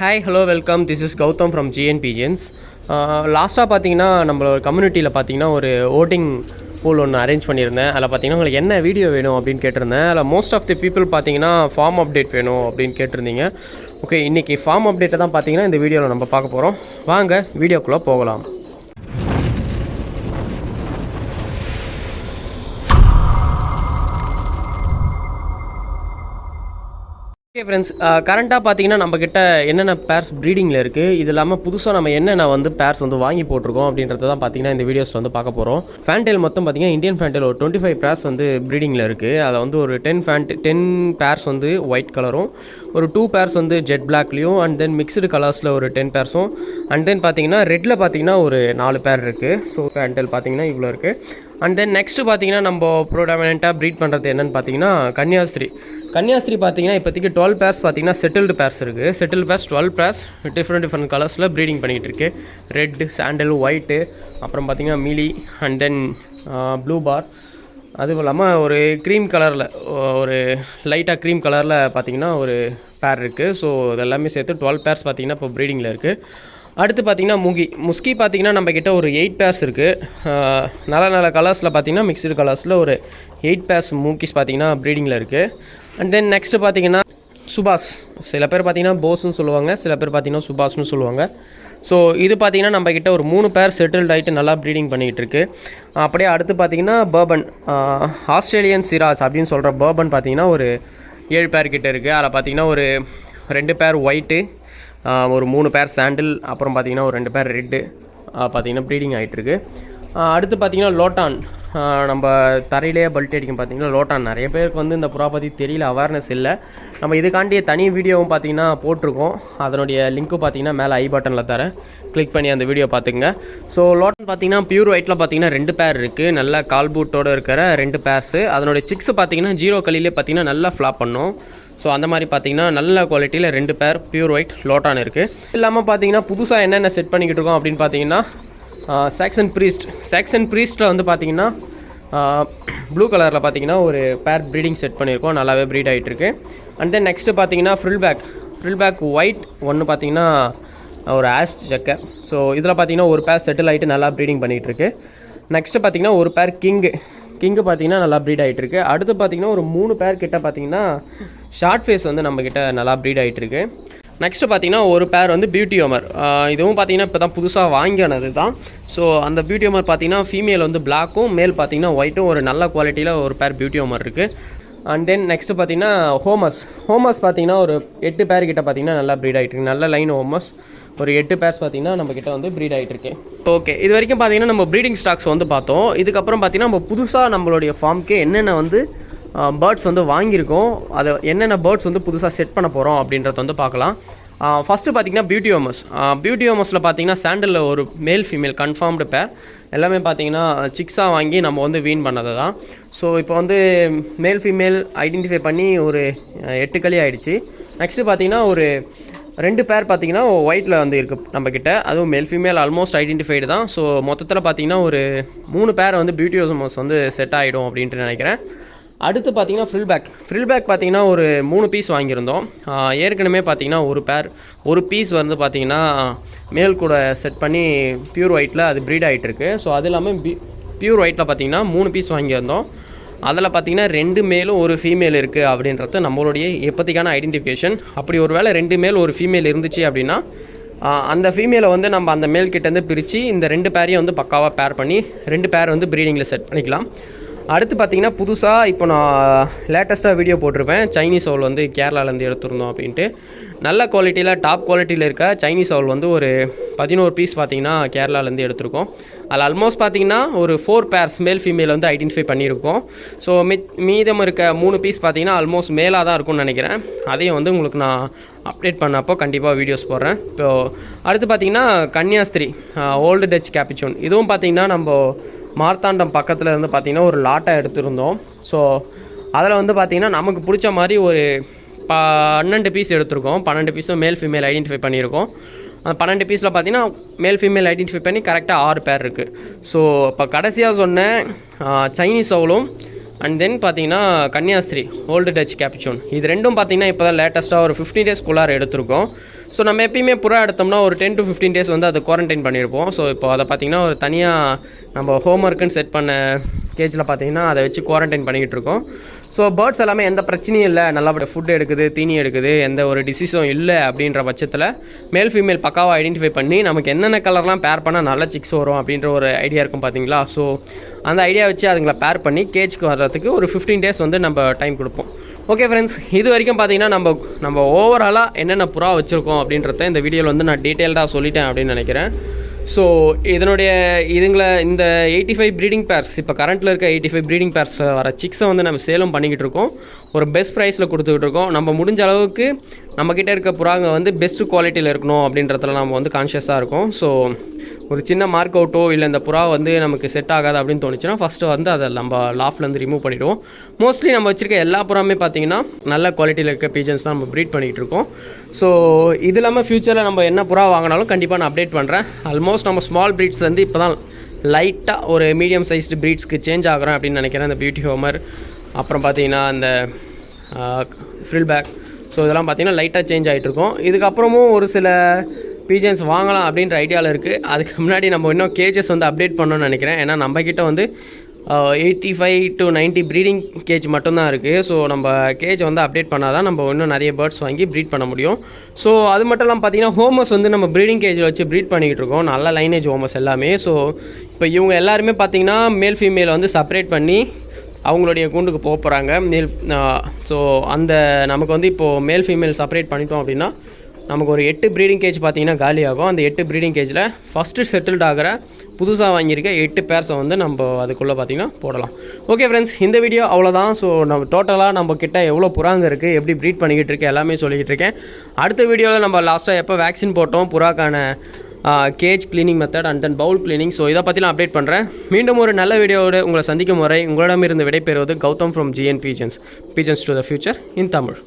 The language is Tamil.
Hi hello welcome this is Gautham from GN pigeons லாஸ்ட்டாக பார்த்தீங்கன்னா நம்மளோட கம்யூனிட்டியில் பார்த்தீங்கன்னா ஒரு ஓட்டிங் பூல் ஒன்று அரேஞ்ச் பண்ணியிருந்தேன். அதில் பார்த்தீங்கன்னா உங்களுக்கு என்ன வீடியோ வேணும் அப்படின்னு கேட்டிருந்தேன். அதில் மோஸ்ட் ஆஃப் தி பீப்புள் பார்த்தீங்கன்னா ஃபார்ம் அப்டேட் வேணும் அப்படின்னு கேட்டிருந்தீங்க. ஓகே இன்றைக்கி ஃபார்ம் அப்டேட்டை தான் பார்த்தீங்கன்னா இந்த வீடியோவில் நம்ம பார்க்க போகிறோம் வாங்க வீடியோக்குள்ளே போகலாம். ஓகே ஃப்ரெண்ட்ஸ் கரண்ட்டாக uh, பார்த்தீங்கன்னா நம்மக்கிட்ட என்னென்ன பேர்ஸ் ப்ரீடிங்கில் இருக்குது இது இல்லாமல் புதுசாக நம்ம என்னென்ன வந்து பேர்ஸ் வந்து வாங்கி போட்டிருக்கோம் அப்படின்றத தான் பார்த்தீங்கன்னா இந்த வீடியோஸ் வந்து பார்க்க போகிறோம் ஃபேன்டெயில் மொத்தம் பார்த்தீங்கன்னா இந்தியன் ஃபேன்டெயில் ஒரு டுவெண்ட்டி ஃபைவ் பேர்ஸ் வந்து ப்ரீடிங்கில் இருக்குது அதில் வந்து ஒரு டென் ஃபேன் டென் பேர்ஸ் வந்து ஒயிட் கலரும் ஒரு டூ பேர்ஸ் வந்து ஜெட் பிளாக்லேயும் அண்ட் தென் மிக்சடு கலர்ஸில் ஒரு டென் பேர்ஸும் அண்ட் தென் பார்த்தீங்கன்னா ரெட்டில் பார்த்தீங்கன்னா ஒரு நாலு பேர் இருக்குது ஸோ ஃபேன்டெயில் பார்த்தீங்கன்னா இவ்வளோ இருக்குது அண்ட் தென் நெக்ஸ்ட்டு பார்த்தீங்கன்னா நம்ம ப்ரோடாமினண்ட்டாக ப்ரீட் பண்ணுறது என்னென்னு பார்த்தீங்கன்னா கன்னியாஸ்திரி. கன்னியாஸ்திரி பார்த்தீங்கன்னா இப்போதைக்கு டுவெல் பேர்ஸ் பார்த்தீங்கன்னா செட்டில்டு பேர்ஸ் இருக்குது settle pairs twelve pairs different different கலர்ஸில் ப்ரீடிங் பண்ணிகிட்டு இருக்கு. ரெட்டு சாண்டல் ஒயிட்டு அப்புறம் பார்த்தீங்கன்னா மிலி அண்ட் தென் ப்ளூ பார் அதுவும் இல்லாமல் ஒரு க்ரீம் கலரில் ஒரு லைட்டாக க்ரீம் கலரில் பார்த்தீங்கன்னா ஒரு பேர் இருக்குது ஸோ இது எல்லாமே சேர்த்து டுவெல் பேர்ஸ் பார்த்தீங்கன்னா இப்போ ப்ரீடிங்கில் இருக்குது அடுத்து பார்த்தீங்கன்னா முகி. முஸ்கி பார்த்தீங்கன்னா நம்ம கிட்ட ஒரு எயிட் பேர்ஸ் இருக்குது நல்ல நல்ல கலர்ஸில் பார்த்தீங்கன்னா மிக்சடு கலர்ஸில் ஒரு எயிட் பேர்ஸ் மூக்கிஸ் பார்த்தீங்கன்னா ப்ரீடிங்கில் இருக்குது அண்ட் தென் நெக்ஸ்ட்டு பார்த்தீங்கன்னா சுபாஷ். சில பேர் பார்த்தீங்கன்னா போஸ்னு சொல்லுவாங்க சில பேர் பார்த்தீங்கன்னா சுபாஷ்னு சொல்லுவாங்க. ஸோ இது பார்த்தீங்கன்னா நம்ம கிட்ட ஒரு மூணு பேர் செட்டில்ட் ஆகிட்டு நல்லா ப்ரீடிங் பண்ணிகிட்டு இருக்கு. அப்படியே அடுத்து பார்த்தீங்கன்னா பர்பன் ஆஸ்திரேலியன் சிராஸ் அப்படின்னு சொல்கிற பர்பன் பார்த்தீங்கன்னா ஒரு ஏழு பேர் கிட்ட இருக்குது அதில் பார்த்தீங்கன்னா ஒரு ரெண்டு பேர் ஒயிட்டு ஒரு மூணு பேர் சாண்டில் அப்புறம் பார்த்தீங்கன்னா ஒரு ரெண்டு பேர் ரெட்டு பார்த்தீங்கன்னா ப்ரீடிங் ஆகிட்டுருக்கு அடுத்து பார்த்தீங்கன்னா லோட்டான் நம்ம தரையிலேயே பல்ட் அடிக்கும் பார்த்தீங்கன்னா லோட்டான். நிறைய பேருக்கு வந்து இந்த புறா பற்றி தெரியல அவேர்னஸ் இல்லை. நம்ம இதுக்காண்டிய தனி வீடியோவும் பார்த்தீங்கன்னா போட்டிருக்கோம். அதனுடைய லிங்க்கும் பார்த்தீங்கன்னா மேலே ஐ பட்டனில் தரேன். கிளிக் பண்ணி அந்த வீடியோ பார்த்துக்குங்க ஸோ லோட்டன் பார்த்தீங்கன்னா பியூர் ஒயிட்டில் பார்த்தீங்கன்னா ரெண்டு பேர் இருக்குது நல்ல கால் பூட்டோடு இருக்கிற ரெண்டு பேர்ஸு அதனுடைய சிக்ஸ் பார்த்தீங்கன்னா ஜீரோ கலிலே பார்த்தீங்கன்னா நல்லா ஃப்ளாப் பண்ணும். ஸோ அந்த மாதிரி பார்த்தீங்கன்னா நல்ல குவாலிட்டியில் ரெண்டு பேர் பியூர் ஒயிட் லோட்டான் இருக்குது இல்லாமல் பார்த்தீங்கன்னா புதுசாக என்னென்ன செட் பண்ணிக்கிட்டு இருக்கோம் அப்படின்னு பார்த்தீங்கன்னா சாக்சன் ப்ரீஸ்ட் சாக்சன் ப்ரீஸ்ட்டில் வந்து பார்த்தீங்கன்னா ப்ளூ கலரில் பார்த்தீங்கன்னா ஒரு பேர் ப்ரீடிங் செட் பண்ணியிருக்கோம். நல்லாவே ப்ரீட் ஆகிட்டுருக்கு அண்ட் தென் நெக்ஸ்ட்டு பார்த்தீங்கன்னா frillback frillback white ஒன்று பார்த்தீங்கன்னா ஒரு ஆஷ் செக்கர் ஸோ இதில் பார்த்தீங்கன்னா ஒரு பேர் செட்டில் ஆகிட்டு நல்லா ப்ரீடிங் பண்ணிகிட்ருக்கு நெக்ஸ்ட்டு பார்த்தீங்கன்னா ஒரு பேர் கிங்கு கிங்கு பார்த்தீங்கன்னா நல்லா ப்ரீட் ஆகிட்டுருக்கு அடுத்து பார்த்தீங்கன்னா ஒரு மூணு பேர் கிட்ட பார்த்தீங்கன்னா ஷார்ட் ஃபேஸ் வந்து நம்மக்கிட்ட நல்லா ப்ரீட் ஆகிட்டுருக்கு நெக்ஸ்ட்டு பார்த்தீங்கன்னா ஒரு பேர் வந்து பியூட்டி ஓமர் இதுவும் பார்த்தீங்கன்னா இப்போ தான் புதுசாக வாங்கினது தான் ஸோ அந்த பியூட்டி ஓமர் பார்த்தீங்கன்னா ஃபீமேல் வந்து பிளாக்கும் மேல் பார்த்தீங்கன்னா ஒயிட்டும் ஒரு நல்ல குவாலிட்டியில் ஒரு பேர் பியூட்டி ஓமர் இருக்குது அண்ட் தென் நெக்ஸ்ட்டு பார்த்தீங்கன்னா ஹோமஸ் ஹோமஸ் பார்த்தீங்கன்னா ஒரு எட்டு பேர் கிட்ட பார்த்தீங்கன்னா நல்லா ப்ரீட் ஆகிட்டு இருக்கு. நல்ல லைன் ஹோமஸ் ஒரு எட்டு பேர்ஸ் பார்த்தீங்கன்னா நம்ம கிட்ட வந்து ப்ரீட் ஆகிட்டு இருக்கு. ஓகே இது வரைக்கும் பார்த்தீங்கன்னா நம்ம ப்ரீடிங் ஸ்டாக்ஸ் வந்து பார்த்தோம். இதுக்கப்புறம் பார்த்தீங்கன்னா நம்ம புதுசாக நம்மளுடைய ஃபார்ம்க்கு என்னென்ன வந்து பேர்ட்ஸ் வந்து வாங்கியிருக்கோம். அதை என்னென்ன பேர்ட்ஸ் வந்து புதுசாக செட் பண்ண போகிறோம் அப்படின்றத வந்து பார்க்கலாம். ஃபஸ்ட்டு பார்த்தீங்கன்னா பியூட்டி ஓமஸ் பியூட்டி ஓமஸில் பார்த்தீங்கன்னா சாண்டலில் ஒரு மேல் ஃபீமேல் கன்ஃபார்ம்டு பேர் எல்லாமே பார்த்தீங்கன்னா சிக்ஸாக வாங்கி நம்ம வந்து வீண் பண்ணது தான் ஸோ இப்போ வந்து மேல் ஃபீமேல் ஐடென்டிஃபை பண்ணி ஒரு எட்டு களி ஆகிடுச்சு நெக்ஸ்ட்டு பார்த்தீங்கன்னா ஒரு ரெண்டு பேர் பார்த்தீங்கன்னா ஒயிட்டில் வந்து இருக்குது நம்மக்கிட்ட அதுவும் மேல் ஃபீமேல் ஆல்மோஸ்ட் ஐடென்டிஃபைடு தான். ஸோ மொத்தத்தில் பார்த்தீங்கன்னா ஒரு மூணு பேர் வந்து பியூட்டி ஓமஸ் வந்து செட் ஆகிடும் அப்படின்ட்டு நினைக்கிறேன். அடுத்து பார்த்தீங்கன்னா ஃப்ரில் பேக் ஃப்ரில் பேக் பார்த்தீங்கன்னா ஒரு மூணு பீஸ் வாங்கியிருந்தோம். ஏற்கனவே பார்த்தீங்கன்னா ஒரு பேர் ஒரு பீஸ் வந்து பார்த்தீங்கன்னா மேல் கூட செட் பண்ணி ப்யூர் ஒயிட்டில் அது ப்ரீட் ஆகிட்டுருக்கு ஸோ அது இல்லாமல் பி பியூர் ஒயிட்டில் பார்த்தீங்கன்னா மூணு பீஸ் வாங்கியிருந்தோம். அதில் பார்த்தீங்கன்னா ரெண்டு மேலும் ஒரு ஃபீமேல் இருக்குது அப்படின்றது நம்மளுடைய எப்போதைக்கான ஐடென்டிஃபிகேஷன் அப்படி ஒரு வேளை ரெண்டு மேல் ஒரு ஃபீமேல் இருந்துச்சு அப்படின்னா அந்த ஃபீமேலை வந்து நம்ம அந்த மேல் கிட்டேருந்து பிரித்து இந்த ரெண்டு பேரையும் வந்து பக்காவாக பேர் பண்ணி ரெண்டு பேர் வந்து ப்ரீடிங்கில் செட் பண்ணிக்கலாம். அடுத்து பார்த்தீங்கன்னா புதுசாக இப்போ நான் லேட்டஸ்ட்டாக வீடியோ போட்டிருப்பேன். சைனீஸ் அவள் வந்து கேரளாலேருந்து எடுத்திருந்தோம் அப்படின்ட்டு. நல்ல குவாலிட்டியில் டாப் குவாலிட்டியில் இருக்க சைனீஸ் அவள் வந்து ஒரு பதினோரு பீஸ் பார்த்தீங்கன்னா கேரளாலேருந்து எடுத்திருக்கோம். அதில் ஆல்மோஸ்ட் பார்த்தீங்கன்னா ஒரு ஃபோர் பேர்ஸ் மேல் ஃபீமேல் வந்து ஐடென்டிஃபை பண்ணியிருக்கோம். ஸோ மி மீதம் இருக்க மூணு பீஸ் பார்த்தீங்கன்னா ஆல்மோஸ்ட் மேலாக தான் இருக்கும்னு நினைக்கிறேன். அதையும் வந்து உங்களுக்கு நான் அப்டேட் பண்ணப்போ கண்டிப்பாக வீடியோஸ் போடுறேன். இப்போது அடுத்து பார்த்தீங்கன்னா கன்னியாஸ்திரி ஓல்டு டச் கேப்பிச்சோன் இதுவும் பார்த்தீங்கன்னா நம்ம மார்த்தாண்டம் பக்கத்தில் இருந்து பார்த்தீங்கன்னா ஒரு லாட்டை எடுத்திருந்தோம். ஸோ அதில் வந்து பார்த்திங்கன்னா நமக்கு பிடிச்ச மாதிரி ஒரு பன்னெண்டு பீஸ் எடுத்திருக்கோம். பன்னெண்டு பீஸும் மேல் ஃபீமேல் ஐடென்டிஃபை பண்ணியிருக்கோம். அந்த பன்னெண்டு பீஸில் பார்த்தீங்கன்னா மேல் ஃபீமேல் ஐடென்டிஃபை பண்ணி கரெக்டாக ஆறு பேர் இருக்குது ஸோ இப்போ கடைசியாக சொன்ன சைனீஸ் அவளும் அண்ட் தென் பார்த்தீங்கன்னா கன்னியாஸ்திரி ஓல்டு டச் கேப்சூன் இது ரெண்டும் பார்த்தீங்கன்னா இப்போ தான் லேட்டஸ்ட்டாக ஒரு ஃபிஃப்டி டேஸ்க்குள்ளார எடுத்திருக்கோம். ஸோ நம்ம எப்பயுமே புறா எடுத்தோம்னா ஒரு டென் டு ஃபிஃப்டீன் டேஸ் வந்து அதை குவாரண்டைன் பண்ணியிருப்போம். ஸோ இப்போ அதை பார்த்திங்கன்னா ஒரு தனியாக நம்ம ஹோம் ஒர்க்குன்னு செட் பண்ண கேஜில் பார்த்தீங்கன்னா அதை வச்சு குவாரண்டைன் பண்ணிக்கிட்டு இருக்கோம். ஸோ பேர்ட்ஸ் எல்லாமே எந்த பிரச்சனையும் இல்லை. நல்லபடியாக ஃபுட் எடுக்குது தீனி எடுக்குது எந்த ஒரு டிசீஸும் இல்லை அப்படின்ற பட்சத்தில் மேல் ஃபீமேல் பக்காவாக ஐடென்டிஃபை பண்ணி நமக்கு என்னென்ன கலர்லாம் பேர் பண்ணால் நல்ல சிக்ஸ் வரும் அப்படின்ற ஒரு ஐடியா இருக்கும் பார்த்தீங்களா? ஸோ அந்த ஐடியா வச்சு அதுங்களை பேர் பண்ணி கேஜ்க்கு வர்றதுக்கு ஒரு ஃபிஃப்டீன் டேஸ் வந்து நம்ம டைம் கொடுப்போம். ஓகே ஃப்ரெண்ட்ஸ் இது வரைக்கும் பார்த்தீங்கன்னா நம்ம நம்ம ஓவராலாக என்னென்ன புறா வச்சுருக்கோம் அப்படின்றத இந்த வீடியோவில் வந்து நான் டீட்டெயில்டாக சொல்லிட்டேன் அப்படின்னு நினைக்கிறேன். ஸோ இதனுடைய இதுங்களை இந்த எயிட்டி ஃபைவ் ப்ரீடிங் பேர்ஸ் இப்போ கரண்ட்டில் இருக்க எயிட்டி ஃபைவ் ப்ரீடிங் பேர்ஸ் வர சிக்ஸை வந்து நம்ம சேலம் பண்ணிக்கிட்டு இருக்கோம். ஒரு பெஸ்ட் ப்ரைஸில் கொடுத்துக்கிட்டு இருக்கோம். நம்ம முடிஞ்ச அளவுக்கு நம்மக்கிட்ட இருக்க புறாங்க வந்து பெஸ்ட் குவாலிட்டியில் இருக்கணும் அப்படின்றதுல நம்ம வந்து கான்ஷியஸாக இருக்கோம். ஸோ ஒரு சின்ன மார்க் அவுட்டோ இல்லை இந்த புறா வந்து நமக்கு செட் ஆகாது அப்படின்னு தோணுச்சுன்னா ஃபஸ்ட்டு வந்து அதை நம்ம லாஃப்லேருந்து ரிமூவ் பண்ணிவிடுவோம் மோஸ்ட்லி நம்ம வச்சுருக்க எல்லா புறாமே பார்த்தீங்கன்னா நல்ல குவாலிட்டியில் இருக்க பீஜன்ஸ் தான் நம்ம ப்ரீட் பண்ணிகிட்டு இருக்கோம். ஸோ இது இல்லாமல் ஃப்யூச்சரில் நம்ம என்ன புறா வாங்கினாலும் கண்டிப்பாக நான் அப்டேட் பண்ணுறேன் ஆல்மோஸ்ட் நம்ம ஸ்மால் ப்ரீட்ஸ்லேருந்து இப்போ தான் லைட்டாக ஒரு மீடியம் சைஸ்டு ப்ரீட்ஸ்க்கு சேஞ்ச் ஆகிறோம் அப்படின்னு நினைக்கிறேன். இந்த பியூட்டி ஹோமர் அப்புறம் பார்த்தீங்கன்னா அந்த ஃப்ரில் பேக் ஸோ இதெல்லாம் பார்த்தீங்கன்னா லைட்டாக சேஞ்ச் ஆகிட்டு இருக்கும். இதுக்கப்புறமும் ஒரு சில பீஜன்ஸ் வாங்கலாம் அப்படின்ற ஐடியாவில் இருக்குது அதுக்கு முன்னாடி நம்ம இன்னும் கேஜஸ் வந்து அப்டேட் பண்ணணும்னு நினைக்கிறேன். ஏன்னா நம்மக்கிட்ட வந்து eighty five to 90 breeding cage மட்டும்தான் இருக்குது ஸோ நம்ம கேஜ் வந்து அப்டேட் பண்ணால் தான் நம்ம இன்னும் நிறைய பேர்ட்ஸ் வாங்கி ப்ரீட் பண்ண முடியும். ஸோ அது மட்டும் இல்லாமல் பார்த்தீங்கன்னா ஹோமஸ் வந்து நம்ம ப்ரீடிங் கேஜில் வச்சு ப்ரீட் பண்ணிக்கிட்டு இருக்கோம். நல்ல லைனேஜ் ஹோமஸ் எல்லாமே. ஸோ இப்போ இவங்க எல்லாருமே பார்த்தீங்கன்னா மேல் ஃபீமேல் வந்து செப்பரேட் பண்ணி அவங்களுடைய கூண்டுக்கு போக போகிறாங்க மேல் ஸோ அந்த நமக்கு வந்து இப்போது மேல் ஃபீமேல் செப்பரேட் பண்ணிட்டோம் அப்படின்னா நமக்கு ஒரு எட்டு ப்ரீடிங் கேஜ் பார்த்தீங்கன்னா காலியாகும். அந்த எட்டு ப்ரீடிங் கேஜில் ஃபஸ்ட்டு செட்டில்ட் ஆகிற புதுசாக வாங்கியிருக்க எட்டு பேர்ஸை வந்து நம்ம அதுக்குள்ளே பார்த்தீங்கன்னா போடலாம். ஓகே ஃப்ரெண்ட்ஸ் இந்த வீடியோ அவ்வளோதான் ஸோ நம்ம டோட்டலாக நம்ம கிட்ட எவ்வளோ புறாங்க இருக்குது எப்படி ப்ரீட் பண்ணிக்கிட்டு இருக்கேன் எல்லாமே சொல்லிக்கிட்டு இருக்கேன். அடுத்த வீடியோவில் நம்ம லாஸ்ட்டாக எப்போ வேக்சின் போட்டோம் புறாக்கான cage cleaning method and then bowl cleaning so இதை பற்றிலாம் அப்டேட் பண்ணுறேன் மீண்டும் ஒரு நல்ல வீடியோவோடு உங்களை சந்திக்கும் வரை உங்களிடமிருந்து விடைபெறுவது Gautham from GN pigeons pigeons to the future in Tamil